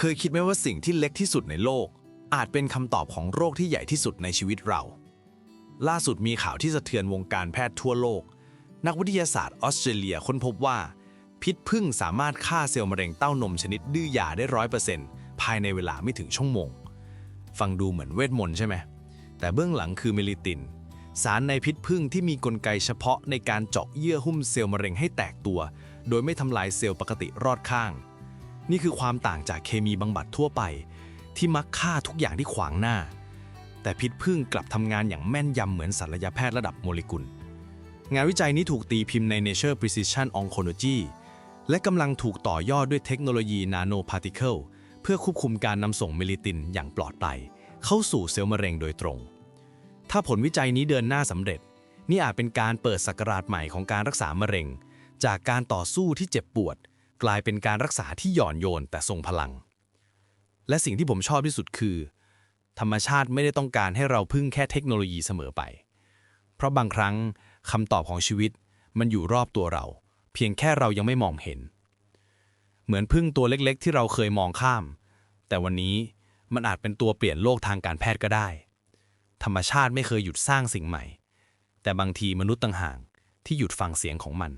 เคยคิดไหมว่าสิ่งที่เล็กที่สุดในโลก อาจเป็นคำตอบของโรคที่ใหญ่ที่สุดในชีวิตเรา ล่าสุดมีข่าวที่สะเทือนวงการแพทย์ทั่วโลก นักวิทยาศาสตร์ออสเตรเลียค้นพบว่า พิษพึ่งสามารถฆ่าเซลล์มะเร็งเต้านมชนิดดื้อยาได้ร้อยเปอร์เซ็นต์ภายในเวลาไม่ถึงชั่วโมง ฟังดูเหมือนเวทมนต์ใช่ไหม แต่เบื้องหลังคือเมลิติน สารในพิษพึ่งที่มีกลไกเฉพาะในการเจาะเยื่อหุ้มเซลล์มะเร็งให้แตกตัว โดยไม่ทำลายเซลล์ปกติรอดข้าง นี่คือความต่างจากเคมีบำบัดทั่วไป ที่มักฆ่าทุกอย่างที่ขวางหน้า แต่พิษพึ่งกลับทำงานอย่างแม่นยำเหมือนศัลยแพทย์ระดับโมเลกุล งานวิจัยนี้ถูกตีพิมพ์ใน Nature Precision Oncology และกำลังถูกต่อยอดด้วยเทคโนโลยี Nano Particle เพื่อควบคุมการนำส่งเมลิตินอย่างปลอดภัยเข้าสู่เซลล์มะเร็งโดยตรง ถ้าผลวิจัยนี้เดินหน้าสำเร็จ นี่อาจเป็นการเปิดศักราชใหม่ของการรักษามะเร็ง จากการต่อสู้ที่เจ็บปวด กลายเป็นการรักษาที่หย่อนโยนแต่ทรงพลัง และสิ่งที่ผมชอบที่สุดคือ ธรรมชาติไม่ได้ต้องการให้เราพึ่งแค่เทคโนโลยีเสมอไป เพราะบางครั้งคำตอบของชีวิตมันอยู่รอบตัวเรา เพียงแค่เรายังไม่มองเห็น เหมือนพึ่งตัวเล็กๆ ที่เราเคยมองข้าม แต่วันนี้มันอาจเป็นตัวเปลี่ยนโลกทางการแพทย์ก็ได้ ธรรมชาติไม่เคยหยุดสร้างสิ่งใหม่ แต่บางทีมนุษย์ต่างหากที่หยุดฟังเสียงของมัน